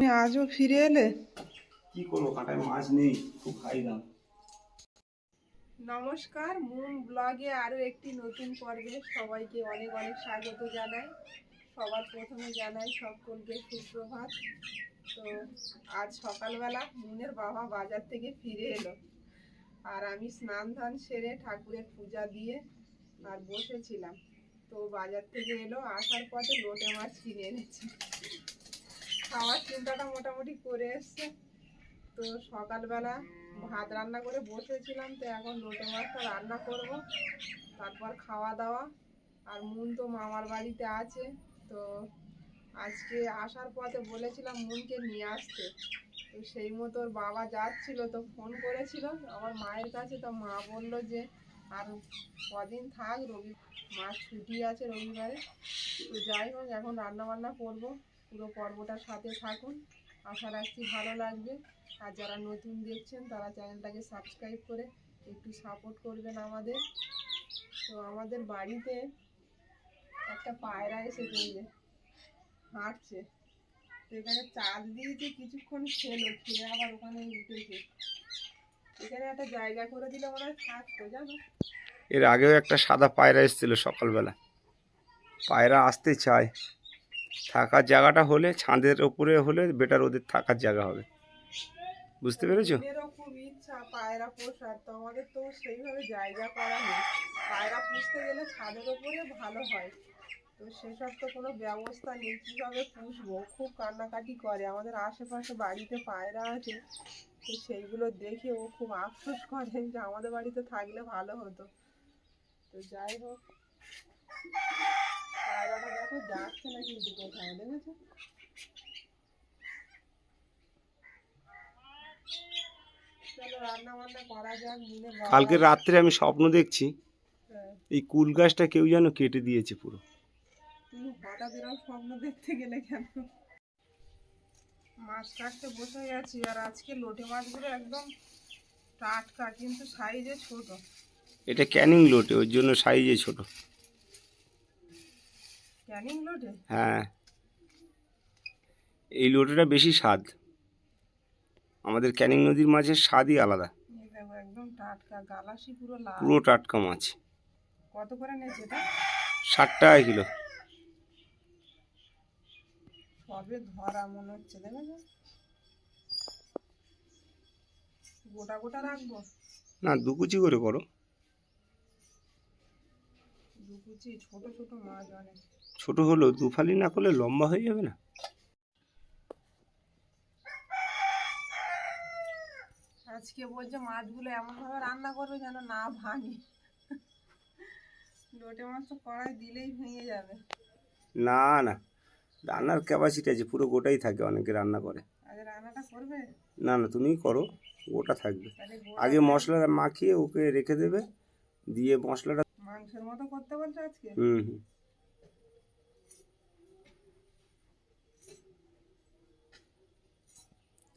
তুমি আজও ফিরে এলে? কি করব কাঁটায় মাছ নেই খুব হাই দাম। নমস্কার মুন ব্লগে আরও একটি নতুন পর্বে সবাইকে অনেক অনেক স্বাগত জানাই। সবার প্রথমে জানাই সকলকে সুপ্রভাত। তো আজ সকালবেলা মুনের বাবা বাজার থেকে ফিরে এলো। আর আমি স্নান ধান সেরে ঠাকুরের পূজা দিয়ে আর বসেছিলাম। তো বাজার থেকে এলো আসার পথে লোটে মাছ কিনে এনেছে। খাওয়ার চিন্তাটা মোটামুটি করে এসছে। তো সকালবেলা ভাত রান্না করে বসেছিলাম, তো এখন লোটে মাছটা রান্না করব। তারপর খাওয়া দাওয়া। আর মুন তো মামার বাড়িতে আছে, তো আজকে আসার পথে বলেছিলাম মুনকে নিয়ে আসতে। তো সেই মতো বাবা যাচ্ছিল, তো ফোন করেছিল। আমার মায়ের কাছে তো মা বলল যে, আর কদিন থাক রবি মার ছুটি আছে রবিবারে। তো যাই হোক, এখন রান্না বান্না করব। পুরো পর্বটার সাথে থাকুন। আশা রাখছি ভালো লাগবে। আর যারা নতুন দেখছেন, তারা চ্যানেলটাকে সাবস্ক্রাইব করে একটু সাপোর্ট করবেন আমাদের। তো আমাদের বাড়িতে একটা পায়রা এসে পড়বে হাঁটছে। তো এখানে চাল দিয়েছে কিছুক্ষণ খেলো, খেয়ে আবার ওখানে উঠেছে। এখানে একটা জায়গা করে দিলে হয় থাকতো, জানো? এর আগেও একটা সাদা পায়রা এসেছিল সকালবেলা। পায়রা আসতে চায়। থাকার জায়গাটা হলে, ছাদের ওপরে হলে বেটার ওদের থাকার জায়গা হবে। বুঝতে পেরেছ? খুব ইচ্ছা, পায়রা পোষার। তো আমাদের তো সেইভাবে জায়গা করা নেই। পায়রা পুষতে গেলে ছাদের ওপরে ভালো হয়। তো সেসব তো কোনো ব্যবস্থা নেই, কীভাবে পুষবো? খুব কান্নাকাটি করে। আমাদের আশেপাশে বাড়িতে পায়রা আছে, তো সেইগুলো দেখে ও খুব আফসোস করে যে আমাদের বাড়িতে থাকলে ভালো হতো। তো যাই হোক। পায়রাটা দেখো যাচ্ছে না কিন্তু কোথাও দেখেছ? কালকে রাত্রে আমি স্বপ্ন দেখছি হ্যাঁ, এই কুল গাছটা কেউ যেন কেটে দিয়েছে পুরো। স্বপ্ন দেখতে গেলে কেন? মাছ কাটতে বসে গেছি আর আজকে লোটে মাছগুলো একদম টাটকা কিন্তু সাইজে ছোট। এটা ক্যানিং লোটে ওর জন্য সাইজে ছোট। হ্যাঁ। এই লোটেটা বেশি স্বাদ। আমাদের ক্যানিং নদীর মাছের স্বাদই আলাদা। একদম টাটকা গালাসি পুরো লাল। পুরো টাটকা মাছ। কত করে নেছে এটা? ষাট টাকা কিলো। সবে ধরা মনে হচ্ছে দেখেছ গোটা গোটা রাখব? না দু কুচি করে করো। দু কুচি ছোট ছোট মাছ অনেক। ছোট হলেও দুফালি না করলে লম্বা হয়ে যাবে না? আজকে বলছে মাছগুলো এমনভাবে রান্না করবে যেন না ভাঙে। লোটে মাছ তো কড়াই দিলেই ভেঙে যাবে। না না। রান্নার ক্যাপাসিটি আছে পুরো গোটাই থাকে অনেকে রান্না করে। রান্নাটা করবে? না না তুমিই করো গোটা থাকবে। আগে মশলাটা মাখিয়ে ওকে রেখে দেবে দিয়ে মশলাটা মাংসের মতো করতে বলছো আজকে? হুম হুম।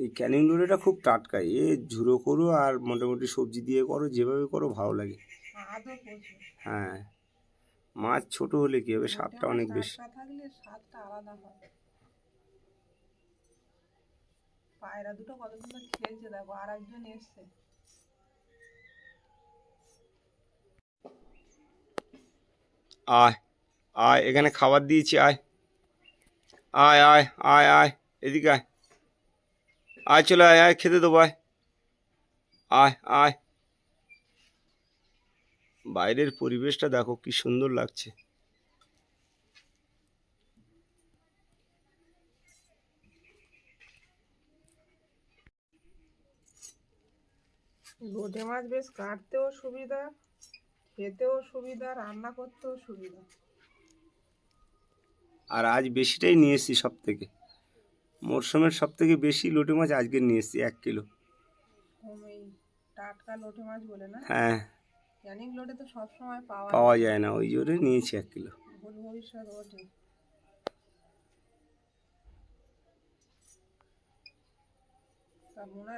এই ক্যানিং লোড়েটা খুব টাটকা। এ ঝুড়ো করো আর মোটামুটি সবজি দিয়ে করো যেভাবে করো ভালো লাগে। হ্যাঁ মাছ ছোট হলে কি হবে? স্বাদটা অনেক বেশি। টাটকা থাকলে স্বাদটা আলাদা পায়রা দুটো কত সুন্দর খেলছে দেখো আর একজন এসছে। আয় আয় এখানে খাবার দিয়েছি আয়। আয় আয় আয় আয় এদিকে আয়। আয় চলে আয় আয় খেতে দেবো আয়। আয় আয়। বাইরের পরিবেশটা দেখো কি সুন্দর লাগছে। লোটে মাছ বেশ কাটতেও সুবিধা খেতেও সুবিধা রান্না করতেও সুবিধা। আর আজ বেশিটাই নিয়েছি সব থেকে মরশুমের সব থেকে বেশি লোটে মাছ আজকে নিয়ে এসেছি এক কিলো। টাটকা লোটে মাছ বলে না? হ্যাঁ। লোটে তো সবসময় পাওয়া পাওয়া যায় না ওই জন্য নিয়েছি এক কিলো। ভবিষ্যৎ ওঠে। মনে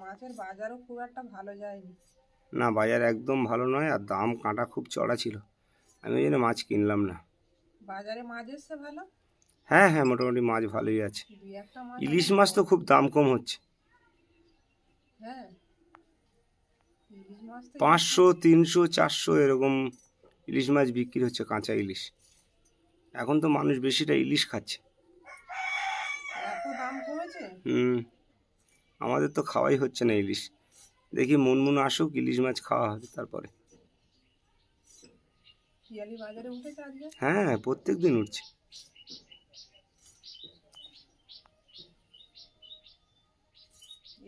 মাছের বাজারও খুব একটা ভালো যায়নি। না বাজার একদম ভালো নয় আর দাম কাঁটা খুব চড়া ছিল। আমি ওই জন্য মাছ কিনলাম না। বাজারে মাছ এসছে ভালো? হ্যাঁ হ্যাঁ মোটামুটি মাছ ভালোই আছে। ইলিশ মাছ তো খুব দাম কম হচ্ছে। পাঁচশো তিনশো চারশো এরকম ইলিশ মাছ বিক্রি হচ্ছে কাঁচা ইলিশ। এখন তো মানুষ বেশিটা ইলিশ খাচ্ছে। হুম আমাদের তো খাওয়াই হচ্ছে না ইলিশ। দেখি মুনমুন আসুক ইলিশ মাছ খাওয়া হবে তারপরে। হ্যাঁ প্রত্যেক দিন উঠছে।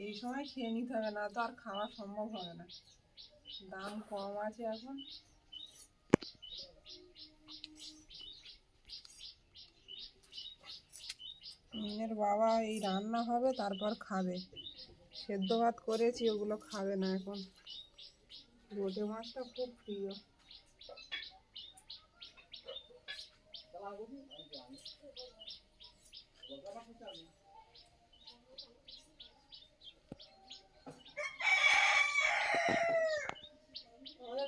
এই সময় খেয়ে নিতে হবে, না তো আর খাওয়া সম্ভব হবে না। দাম কম আছে এখন। মিনের বাবা এই রান্না হবে, তারপর খাবে। সেদ্ধ ভাত করেছি, ওগুলো খাবে না এখন। লোটে মাছটা খুব প্রিয়।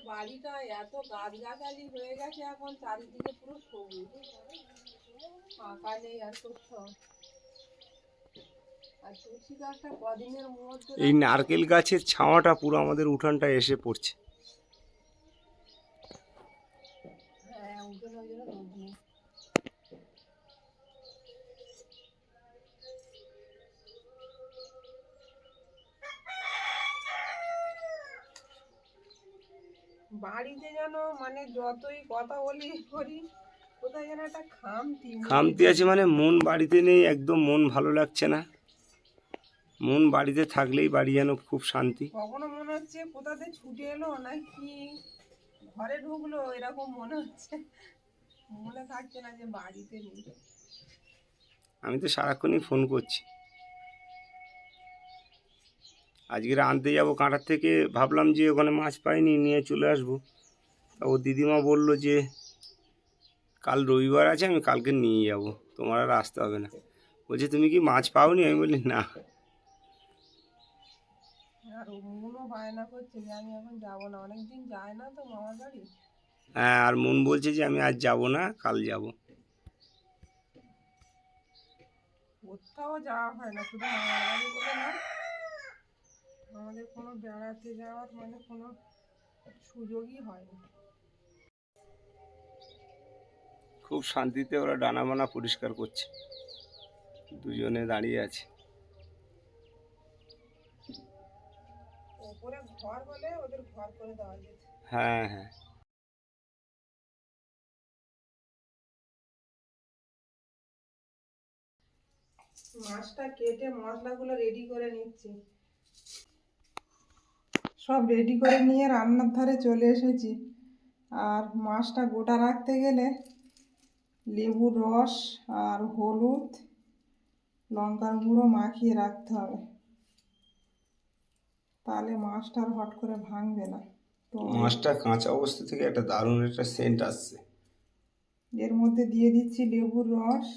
বাড়িটা এত গাছ গাছালি হয়ে গেছে এখন, চারিদিকে পুরো সবুজ। ফাঁকা নেই আর কোথাও এই নারকেল গাছের ছাওয়াটা পুরো আমাদের উঠানটা এসে পড়ছে। বাড়িতে যেন মানে যতই কথা বলি করি কোথায় যেন একটা খামতি খামতি আছে মানে মন বাড়িতে নেই একদম মন ভালো লাগছে না। মন বাড়িতে থাকলেই বাড়ি যেন খুব শান্তি। কখনো মনে হচ্ছে কোথাতে ছুটে এলো নাকি ঘরে ঢুকলো এরকম মনে হচ্ছে। মনে থাকছে না যে বাড়িতে নেই। আমি তো সারাক্ষণই ফোন করছি। আজকের আনতে যাব কাঁটার থেকে। ভাবলাম যে ওখানে মাছ পাইনি নিয়ে চলে আসব। তা ও দিদিমা বলল যে কাল রবিবার আছে আমি কালকে নিয়ে যাব। তোমার আর আসতে হবে না। বলছে তুমি কি মাছ পাওনি? আমি বলি না। আর ও মনও বায়না করছে যে আমি এখন যাব না। অনেকদিন যায় না তো মামার বাড়ি? হ্যাঁ আর মন বলছে যে আমি আজ যাব না কাল যাব। কোথাও যাওয়া হয় না শুধু মামার বাড়ি বলে না। আমাদের কোনো বেড়াতে যাওয়ার মানে কোনো সুযোগই হয় না খুব শান্তিতে ওরা ডানা বানা পরিষ্কার করছে। দুজনে দাঁড়িয়ে আছে। ওপরে ঘর হলে ওদের ঘর করে দেওয়া হ্যাঁ হ্যাঁ। মাছটা কেটে মশলাগুলো রেডি করে নিচ্ছি। সব রেডি করে নিয়ে রান্নার ধারে চলে এসেছি। আর মাছটা গোটা রাখতে গেলে লেবুর রস আর হলুদ লঙ্কার গুঁড়ো মাখিয়ে রাখতে হবে। তাহলে মাছটা আর হট করে ভাঙবে না। তো মাছটা কাঁচা অবস্থা থেকে একটা দারুণ একটা সেন্ট আসছে। এর মধ্যে দিয়ে দিচ্ছি লেবুর রস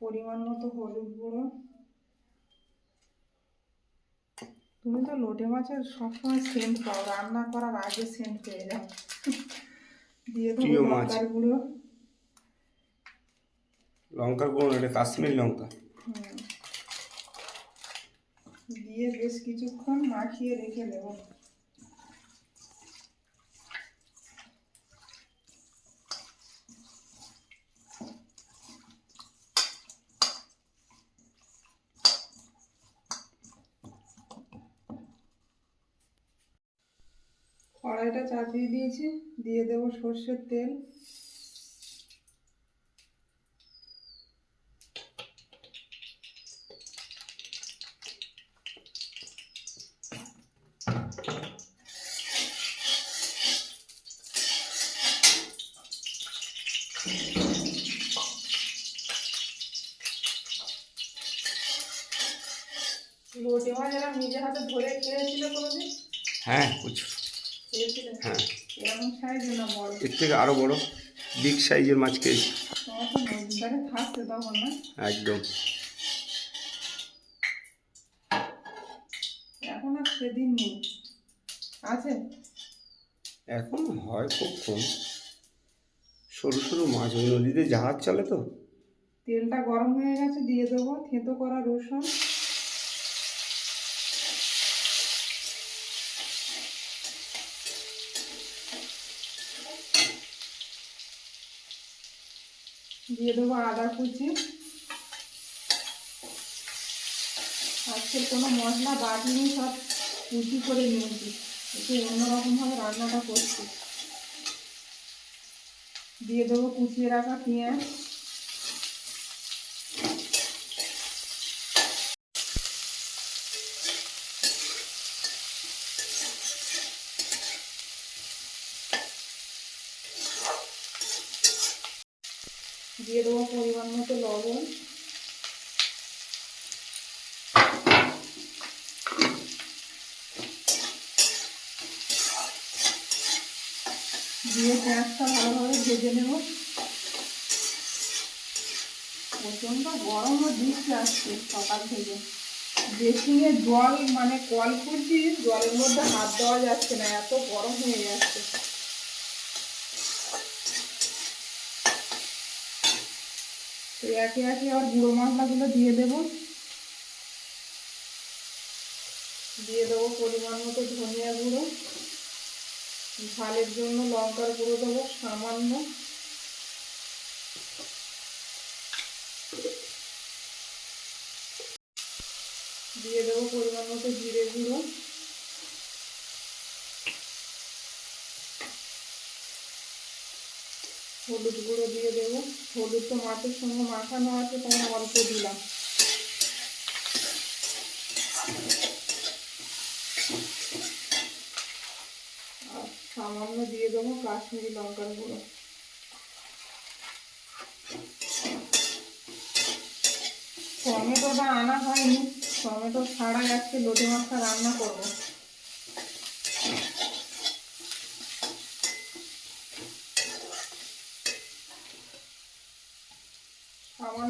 পরিমাণ মতো হলুদ গুঁড়ো। তুমি তো লোটে মাছের সবসময় সেন্ট পাও রান্না করার আগে সেন্ট পেয়ে যাও। দিয়ে দেবো লঙ্কার গুঁড়ো। লঙ্কার গুঁড়ো এটা কাশ্মীর লঙ্কা। দিয়ে বেশ কিছুক্ষণ মাখিয়ে রেখে দেবো। কড়াইটা চাপিয়ে দিয়েছি দিয়ে দেবো সর্ষের তেল। এরা নিজে হাতে ধরে খেয়েছিল কোনোদিন? হ্যাঁ প্রচুর। হ্যাঁ। এর থেকে আরও বড়? বিগ সাইজের মাছ খেয়েছি একদম। এখন আর সেদিন নেই। আছে? এখন হয় খুব কম। সরু সরু মাছ ওই নদীতে জাহাজ চলে তো। তেলটা গরম হয়ে গেছে দিয়ে দেবো। থেঁতো করা রসুন। দিয়ে দেবো আদা কুচি। আজকে কোনো মশলা বাটিনি সব কুচি করে নিয়েছি। একটু অন্যরকমভাবে রান্নাটা করছি। দিয়ে দেবো কুচিয়ে রাখা পেঁয়াজ। দিয়ে দেবো পরিমাণ মতো লবণ। দিয়ে পেঁয়াজটা ভালোভাবে ভেজে নেব। প্রচণ্ড গরমও দিচ্ছে আসছে সকাল থেকে। বেসিংয়ে জল মানে কল খুলছি জলের মধ্যে হাত দেওয়া যাচ্ছে না, এত গরম হয়ে যাচ্ছে। একে একে আর গুঁড়ো মশলাগুলো দিয়ে দেব। দিয়ে দেবো পরিমাণ মতো ধনিয়া গুঁড়ো। ঝালের জন্য লঙ্কার গুঁড়ো দেবো সামান্য। দিয়ে দেবো পরিমাণ মতো জিরে গুঁড়ো। হলুদ গুঁড়ো দিয়ে দেবো। হলুদ তো মাছের সঙ্গে মাখানো আছে, তাই অল্প দিলাম। আর সামান্য দিয়ে দেবো কাশ্মীরি লঙ্কার গুঁড়ো। টমেটোটা আনা হয়নি, টমেটো ছাড়াই আজকে লোটে মাছটা রান্না করব।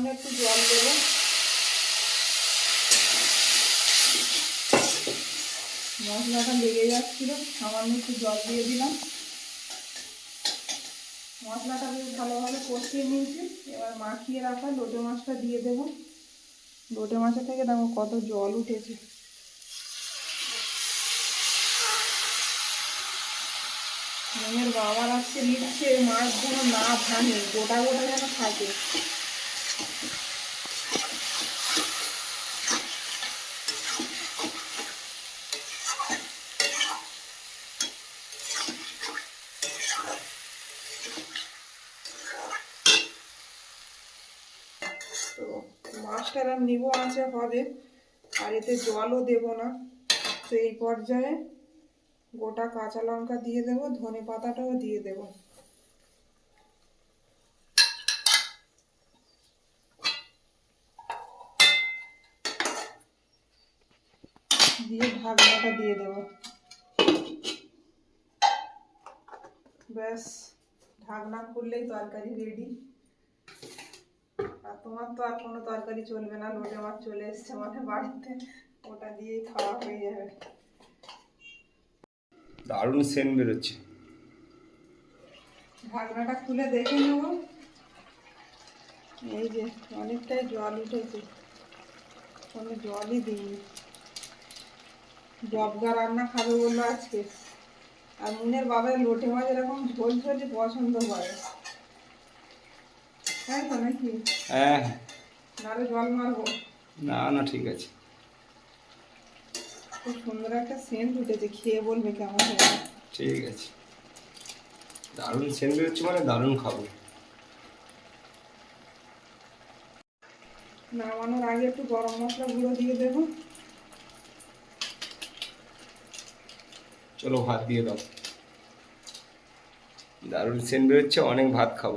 সামান্য একটু জল দেবো। মশলাটা লেগে যাচ্ছিল, সামান্য একটু জল দিয়ে দিলাম। মশলাটা বেশ ভালোভাবে কষিয়ে নিয়েছি। এবার মাখিয়ে রাখা লোটে মাছটা দিয়ে দেবো। লোটে মাছের থেকে দেখো কত জল উঠেছে। মনের বাবার আজকে নিচ্ছে, মাছ যেন না ভাঙে, গোটা গোটা যেন থাকে। মাছটা আর নিব আছে হবে। আর এতে জলও দেব না। তো এই পর্যায়ে গোটা কাঁচা লঙ্কা দিয়ে দেবো, ধনে পাতাটাও দিয়ে দেবো। দিয়ে ঢাকনাটা দিয়ে দেবো। ব্যাস ঢাকনা খুললেই তরকারি রেডি আর তোমার তো আর কোনো তরকারি চলবে না লোটে মাছ চলে এসছে মানে বাড়িতে। ওটা দিয়েই খাওয়া হয়ে যাবে। দারুণ সেন্ট বেরোচ্ছে। ঢাকনাটা খুলে দেখে নেব। এই যে অনেকটাই জল উঠেছে। কোনো জলই দিইনি। জবগা রান্না খাবে বলল আজকে। আর মুনের বাবার লোটে মাছ এরকম ঝোল ঝোলই পছন্দ করে। তাই তো নাকি? হ্যাঁ। হ্যাঁ নাহলে জল মারবো। না না ঠিক আছে। খুব সুন্দর একটা সেন্ট উঠেছে খেয়ে বলবে কেমন ঠিক আছে। দারুণ সেন্ট বেরোচ্ছে মানে দারুণ খাব। নামানোর আগে একটু গরম মশলা গুঁড়ো দিয়ে দেবো। চলো ভাত দিয়ে দাও। দারুণ সেন্ট বেরোচ্ছে অনেক ভাত খাব।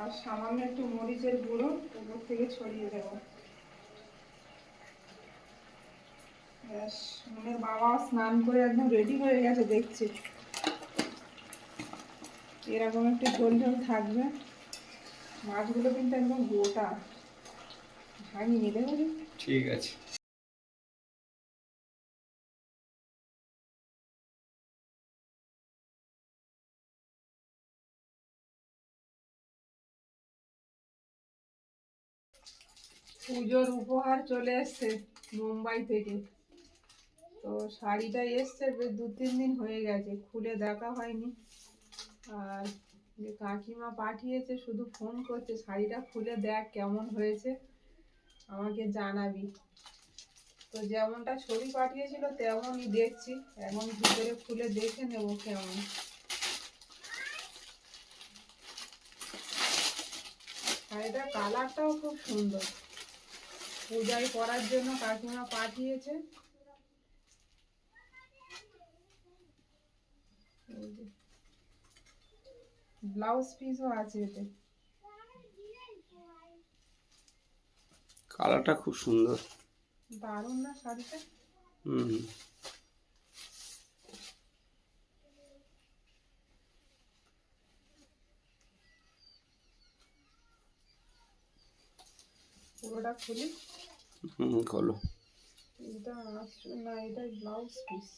আর সামান্য একটু মরিচের গুঁড়ো উপর থেকে ছড়িয়ে দেবো। ব্যাস মনের বাবা স্নান করে একদম রেডি হয়ে গেছে দেখছি। এরকম একটু ঝোল ঝোল থাকবে। মাছগুলো কিন্তু একদম গোটা। ভাঙিয়ে দেবো ঠিক আছে। পুজোর উপহার চলে এসছে মুম্বাই থেকে। তো শাড়িটা এসছে বেশ দু তিন দিন হয়ে গেছে, খুলে দেখা হয়নি। আর যে কাকিমা পাঠিয়েছে শুধু ফোন করছে, শাড়িটা খুলে দেখ কেমন হয়েছে, আমাকে জানাবি। তো যেমনটা ছবি পাঠিয়েছিল তেমনই দেখছি, এখন ভিতরে খুলে দেখে নেব কেমন। শাড়িটার কালারটাও খুব সুন্দর। পূজায় পরার জন্য কাকিমা পাঠিয়েছে। ব্লাউজ পিসও আছে এতে। কালারটা খুব সুন্দর। দারুণ না শাড়িটা? হুম। পুরোটা খুলি। হুম খোলো। এটা আসছে না এটা ব্লাউজ পিস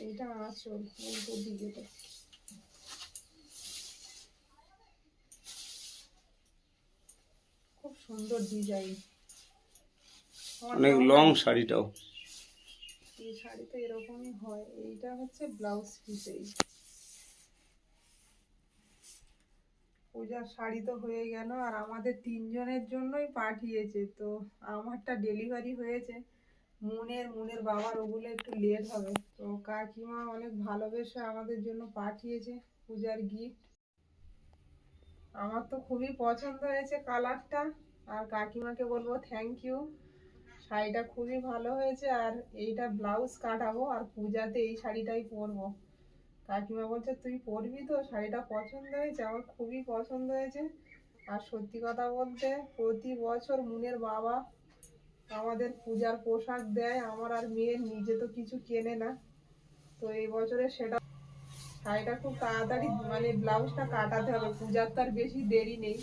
এইটা আঁচল উল্টো দিকেটা খুব সুন্দর ডিজাইন অনেক লং শাড়িটাও। এই শাড়িতে এরকমই হয়। এইটা হচ্ছে ব্লাউজ পিস এই। পূজার শাড়ি তো হয়ে গেল আর আমাদের তিনজনের জন্যই পাঠিয়েছে। তো আমারটা ডেলিভারি হয়েছে। মুনের মুনের বাবার ওগুলো একটু লেট হবে। তো কাকিমা অনেক ভালোবেসে আমাদের জন্য পাঠিয়েছে পূজার গিফট আমার তো খুবই পছন্দ হয়েছে কালারটা আর কাকিমাকে বলব থ্যাংক ইউ শাড়িটা খুবই ভালো হয়েছে, আর এইটা ব্লাউজ কাটাবো, আর পূজাতে এই শাড়িটাই পরবো। কাকিমা বলছে, তুই পরবি তো? শাড়িটা পছন্দ হয়েছে? আমার খুবই পছন্দ হয়েছে। আর সত্যি কথা বলতে, প্রতি বছর মুনের বাবা আমাদের পূজার পোশাক দেয়, আমার আর মেয়ের নিজে তো কিছু কেনে না। তো এই বছরে সেটা শাড়িটা খুব তাড়াতাড়ি মানে ব্লাউজটা কাটাতে হবে, পূজার তো আর বেশি দেরি নেই।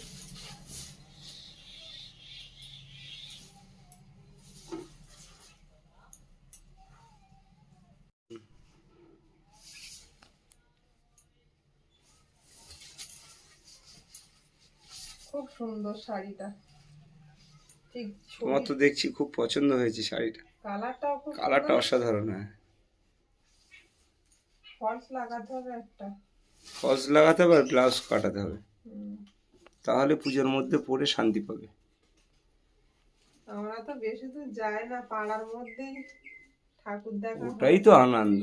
সুন্দর শাড়িটা। ঠিক তোমার তো দেখছি খুব পছন্দ হয়েছে শাড়িটা। কালারটাও খুব কালারটা অসাধারণ হ্যাঁ। ফলস লাগাতে হবে একটা। ফলস লাগাতে হবে আর ব্লাউজ কাটাতে হবে। তাহলে পুজোর মধ্যে পরে শান্তি পাবে। আমরা তো বেশি দূর যাই না পাড়ার মধ্যেই ঠাকুর দেখা ওটাই তো আনন্দ।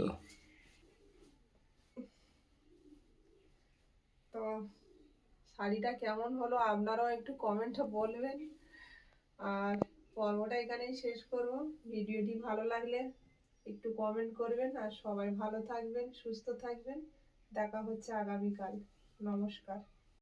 তো শাড়িটা কেমন হলো আপনারাও একটু কমেন্টে বলবেন। আর পর্বটা এখানেই শেষ করব। ভিডিওটি ভালো লাগলে একটু কমেন্ট করবেন। আর সবাই ভালো থাকবেন, সুস্থ থাকবেন। দেখা হচ্ছে আগামীকাল। নমস্কার।